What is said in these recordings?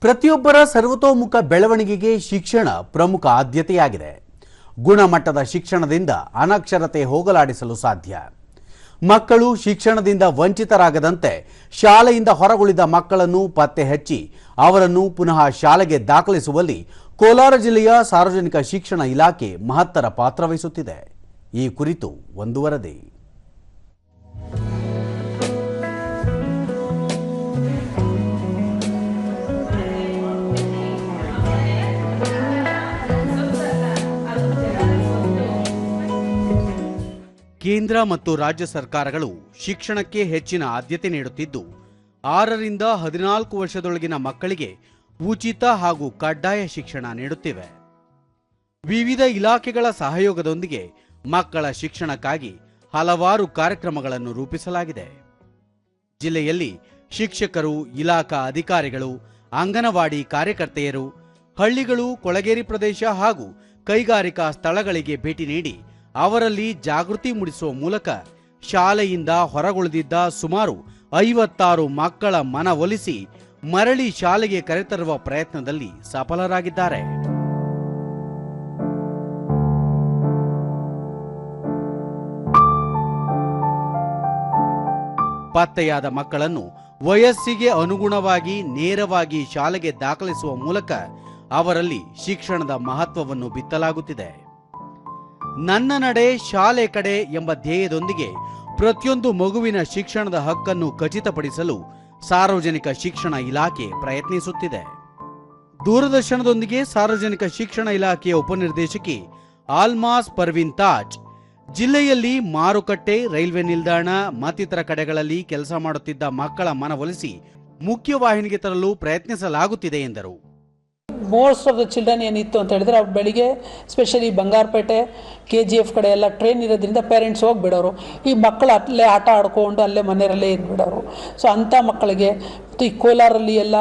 ಪ್ರತಿಯೊಬ್ಬರ ಸರ್ವತೋಮುಖ ಬೆಳವಣಿಗೆಗೆ ಶಿಕ್ಷಣ ಪ್ರಮುಖ ಆದ್ಯತೆಯಾಗಿದೆ. ಗುಣಮಟ್ಟದ ಶಿಕ್ಷಣದಿಂದ ಅನಕ್ಷರತೆ ಹೋಗಲಾಡಿಸಲು ಸಾಧ್ಯ. ಮಕ್ಕಳು ಶಿಕ್ಷಣದಿಂದ ವಂಚಿತರಾಗದಂತೆ ಶಾಲೆಯಿಂದ ಹೊರಗುಳಿದ ಮಕ್ಕಳನ್ನು ಪತ್ತೆ ಹಚ್ಚಿ ಅವರನ್ನು ಪುನಃ ಶಾಲೆಗೆ ದಾಖಲಿಸುವಲ್ಲಿ ಕೋಲಾರ ಜಿಲ್ಲೆಯ ಸಾರ್ವಜನಿಕ ಶಿಕ್ಷಣ ಇಲಾಖೆ ಮಹತ್ತರ ಪಾತ್ರ ವಹಿಸುತ್ತಿದೆ. ಈ ಕುರಿತು ಒಂದು ವರದಿ. ಕೇಂದ್ರ ಮತ್ತು ರಾಜ್ಯ ಸರ್ಕಾರಗಳು ಶಿಕ್ಷಣಕ್ಕೆ ಹೆಚ್ಚಿನ ಆದ್ಯತೆ ನೀಡುತ್ತಿದ್ದು, ಆರರಿಂದ ಹದಿನಾಲ್ಕು ವರ್ಷದೊಳಗಿನ ಮಕ್ಕಳಿಗೆ ಉಚಿತ ಹಾಗೂ ಕಡ್ಡಾಯ ಶಿಕ್ಷಣ ನೀಡುತ್ತಿವೆ. ವಿವಿಧ ಇಲಾಖೆಗಳ ಸಹಯೋಗದೊಂದಿಗೆ ಮಕ್ಕಳ ಶಿಕ್ಷಣಕ್ಕಾಗಿ ಹಲವಾರು ಕಾರ್ಯಕ್ರಮಗಳನ್ನು ರೂಪಿಸಲಾಗಿದೆ. ಜಿಲ್ಲೆಯಲ್ಲಿ ಶಿಕ್ಷಕರು, ಇಲಾಖಾ ಅಧಿಕಾರಿಗಳು, ಅಂಗನವಾಡಿ ಕಾರ್ಯಕರ್ತೆಯರು, ಹಳ್ಳಿಗಳು, ಕೊಳಗೇರಿ ಪ್ರದೇಶ ಹಾಗೂ ಕೈಗಾರಿಕಾ ಸ್ಥಳಗಳಿಗೆ ಭೇಟಿ ನೀಡಿ ಅವರಲ್ಲಿ ಜಾಗೃತಿ ಮೂಡಿಸುವ ಮೂಲಕ ಶಾಲೆಯಿಂದ ಹೊರಗುಳಿದಿದ್ದ ಸುಮಾರು ಐವತ್ತಾರು ಮಕ್ಕಳ ಮನವೊಲಿಸಿ ಮರಳಿ ಶಾಲೆಗೆ ಕರೆತರುವ ಪ್ರಯತ್ನದಲ್ಲಿ ಸಫಲರಾಗಿದ್ದಾರೆ. ಪತ್ತೆಯಾದ ಮಕ್ಕಳನ್ನು ವಯಸ್ಸಿಗೆ ಅನುಗುಣವಾಗಿ ನೇರವಾಗಿ ಶಾಲೆಗೆ ದಾಖಲಿಸುವ ಮೂಲಕ ಅವರಲ್ಲಿ ಶಿಕ್ಷಣದ ಮಹತ್ವವನ್ನು ಬಿತ್ತಲಾಗುತ್ತಿದೆ. ನನ್ನ ನಡೆ ಶಾಲೆ ಕಡೆ ಎಂಬ ಧ್ಯೇಯದೊಂದಿಗೆ ಪ್ರತಿಯೊಂದು ಮಗುವಿನ ಶಿಕ್ಷಣದ ಹಕ್ಕನ್ನು ಖಚಿತಪಡಿಸಲು ಸಾರ್ವಜನಿಕ ಶಿಕ್ಷಣ ಇಲಾಖೆ ಪ್ರಯತ್ನಿಸುತ್ತಿದೆ. ದೂರದರ್ಶನದೊಂದಿಗೆ ಸಾರ್ವಜನಿಕ ಶಿಕ್ಷಣ ಇಲಾಖೆಯ ಉಪನಿರ್ದೇಶಕಿ ಆಲ್ಮಾಸ್ ಪರ್ವಿನ್ ತಾಜ್, ಜಿಲ್ಲೆಯಲ್ಲಿ ಮಾರುಕಟ್ಟೆ, ರೈಲ್ವೆ ನಿಲ್ದಾಣ, ಮತ್ತಿತರ ಕಡೆಗಳಲ್ಲಿ ಕೆಲಸ ಮಾಡುತ್ತಿದ್ದ ಮಕ್ಕಳ ಮನವೊಲಿಸಿ ಮುಖ್ಯವಾಹಿನಿಗೆ ತರಲು ಪ್ರಯತ್ನಿಸಲಾಗುತ್ತಿದೆ ಎಂದರು. ಮೋಸ್ಟ್ ಆಫ್ ದ ಚಿಲ್ಡ್ರನ್ ಏನಿತ್ತು ಅಂತ ಹೇಳಿದ್ರೆ ಅವ್ರು ಬೆಳಿಗ್ಗೆ specially Bangarapete K G F ಕಡೆ ಎಲ್ಲ ಟ್ರೈನ್ ಇರೋದ್ರಿಂದ ಪೇರೆಂಟ್ಸ್ ಹೋಗ್ಬಿಡೋರು. ಈ ಮಕ್ಕಳು ಅಲ್ಲೇ ಆಟ ಆಡ್ಕೊಂಡು ಅಲ್ಲೇ ಮನೆಯಲ್ಲೇ ಇದ್ಬಿಡೋರು. ಸೊ ಅಂಥ ಮಕ್ಕಳಿಗೆ, ಮತ್ತು ಈ ಕೋಲಾರಲ್ಲಿ ಎಲ್ಲ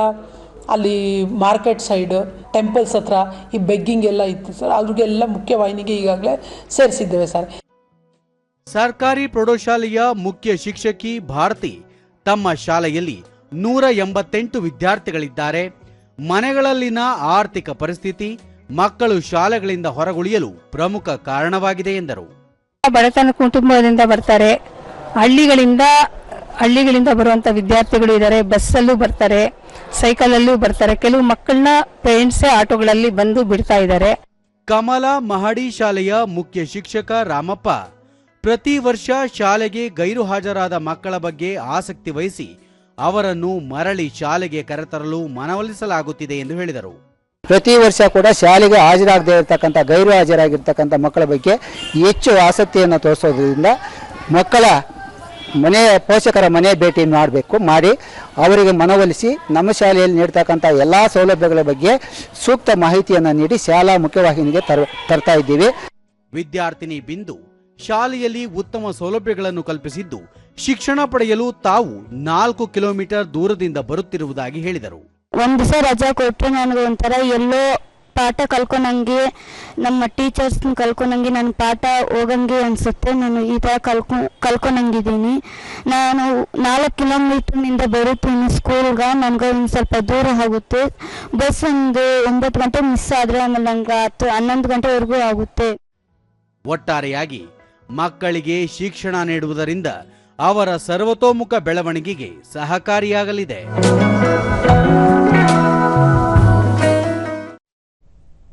ಅಲ್ಲಿ ಮಾರ್ಕೆಟ್ ಸೈಡ್ ಟೆಂಪಲ್ಸ್ ಹತ್ರ ಈ ಬೆಗ್ಗಿಂಗ್ ಎಲ್ಲ ಇತ್ತು ಸರ್ ಅವ್ರಿಗೆಲ್ಲ ಮುಖ್ಯವಾಹಿನಿಗೆ ಈಗಾಗಲೇ ಸೇರಿಸಿದ್ದೇವೆ ಸರ್ ಸರ್ಕಾರಿ ಪ್ರೌಢಶಾಲೆಯ ಮುಖ್ಯ ಶಿಕ್ಷಕಿ ಭಾರತಿ ತಮ್ಮ ಶಾಲೆಯಲ್ಲಿ ನೂರ ಎಂಬತ್ತೆಂಟು ವಿದ್ಯಾರ್ಥಿಗಳಿದ್ದಾರೆ. ಮನೆಗಳಲ್ಲಿನ ಆರ್ಥಿಕ ಪರಿಸ್ಥಿತಿ ಮಕ್ಕಳು ಶಾಲೆಗಳಿಂದ ಹೊರಗುಳಿಯಲು ಪ್ರಮುಖ ಕಾರಣವಾಗಿದೆ ಎಂದರು. ಬಡತನ ಕುಟುಂಬದಿಂದ ಬರ್ತಾರೆ. ಹಳ್ಳಿಗಳಿಂದ ಹಳ್ಳಿಗಳಿಂದ ಬರುವಂತ ವಿದ್ಯಾರ್ಥಿಗಳು ಇದ್ದಾರೆ ಬಸ್ಸಲ್ಲೂ ಬರ್ತಾರೆ ಸೈಕಲಲ್ಲೂ ಬರ್ತಾರೆ. ಕೆಲವು ಮಕ್ಕಳನ್ನ ಪೇರೆಂಟ್ಸೇ ಆಟೋಗಳಲ್ಲಿ ಬಂದು ಬಿಡ್ತಾ ಇದ್ದಾರೆ. ಕಮಲಾ ಮಹಡಿ ಶಾಲೆಯ ಮುಖ್ಯ ಶಿಕ್ಷಕ ರಾಮಪ್ಪ ಪ್ರತಿ ವರ್ಷ ಶಾಲೆಗೆ ಗೈರು ಹಾಜರಾದ ಮಕ್ಕಳ ಬಗ್ಗೆ ಆಸಕ್ತಿ ವಹಿಸಿ ಅವರನ್ನು ಮರಳಿ ಶಾಲೆಗೆ ಕರೆತರಲು ಮನವೊಲಿಸಲಾಗುತ್ತಿದೆ ಎಂದು ಹೇಳಿದರು. ಪ್ರತಿ ವರ್ಷ ಕೂಡ ಶಾಲೆಗೆ ಹಾಜರಾಗದೇ ಇರತಕ್ಕಂಥ ಗೈರು ಹಾಜರಾಗಿರ್ತಕ್ಕಂಥ ಮಕ್ಕಳ ಬಗ್ಗೆ ಹೆಚ್ಚು ಆಸಕ್ತಿಯನ್ನು ತೋರಿಸೋದ್ರಿಂದ ಮಕ್ಕಳ ಮನೆ ಪೋಷಕರ ಮನೆ ಭೇಟಿ ಮಾಡಬೇಕು ಮಾಡಿ ಅವರಿಗೆ ಮನವೊಲಿಸಿ ನಮ್ಮ ಶಾಲೆಯಲ್ಲಿ ನೀಡ್ತಕ್ಕಂಥ ಎಲ್ಲ ಸೌಲಭ್ಯಗಳ ಬಗ್ಗೆ ಸೂಕ್ತ ಮಾಹಿತಿಯನ್ನು ನೀಡಿ ಶಾಲಾ ಮುಖ್ಯವಾಹಿನಿಗೆ ತರ ತರ್ತಾ ಇದ್ದೀವಿ. ವಿದ್ಯಾರ್ಥಿನಿ ಬಿಂದು ಶಾಲೆಯಲ್ಲಿ ಉತ್ತಮ ಸೌಲಭ್ಯಗಳನ್ನು ಕಲ್ಪಿಸಿದ್ದು ಶಿಕ್ಷಣ ಪಡೆಯಲು ತಾವು ನಾಲ್ಕು ಕಿಲೋಮೀಟರ್ ದೂರದಿಂದ ಬರುತ್ತಿರುವುದಾಗಿ ಹೇಳಿದರು. ಒಂದ್ ದಿವಸ ರಜಾ ಕೊಟ್ಟರೆ ನನಗೆ ಒಂಥರ ಎಲ್ಲೋ ಪಾಠ ಕಲ್ಕೊಂಡಂಗೆ ನಮ್ಮ ಟೀಚರ್ಸ್ ಕಲ್ಕೊಂಡಂಗೆ ನನ್ನ ಪಾಠ ಹೋಗಂಗೆ ಅನ್ಸುತ್ತೆ. ನಾನು ಈ ಥರ ಕಲ್ಕೊ ಕಲ್ಕೊಂಡಂಗಿದ್ದೀನಿ. ನಾನು ನಾಲ್ಕು ಕಿಲೋಮೀಟರ್ನಿಂದ ಬರುತ್ತೀನಿ ಸ್ಕೂಲ್ಗೆ. ನನಗೆ ಒಂದು ಸ್ವಲ್ಪ ದೂರ ಆಗುತ್ತೆ. ಬಸ್ ಒಂದು ಒಂಬತ್ತು ಗಂಟೆ ಮಿಸ್ ಆದರೆ ಆಮೇಲೆ ನಂಗೆ ಹತ್ತು ಹನ್ನೊಂದು ಗಂಟೆವರೆಗೂ ಆಗುತ್ತೆ. ಒಟ್ಟಾರೆಯಾಗಿ ಮಕ್ಕಳಿಗೆ ಶಿಕ್ಷಣ ನೀಡುವುದರಿಂದ ಅವರ ಸರ್ವತೋಮುಖ ಬೆಳವಣಿಗೆಗೆ ಸಹಕಾರಿಯಾಗಲಿದೆ.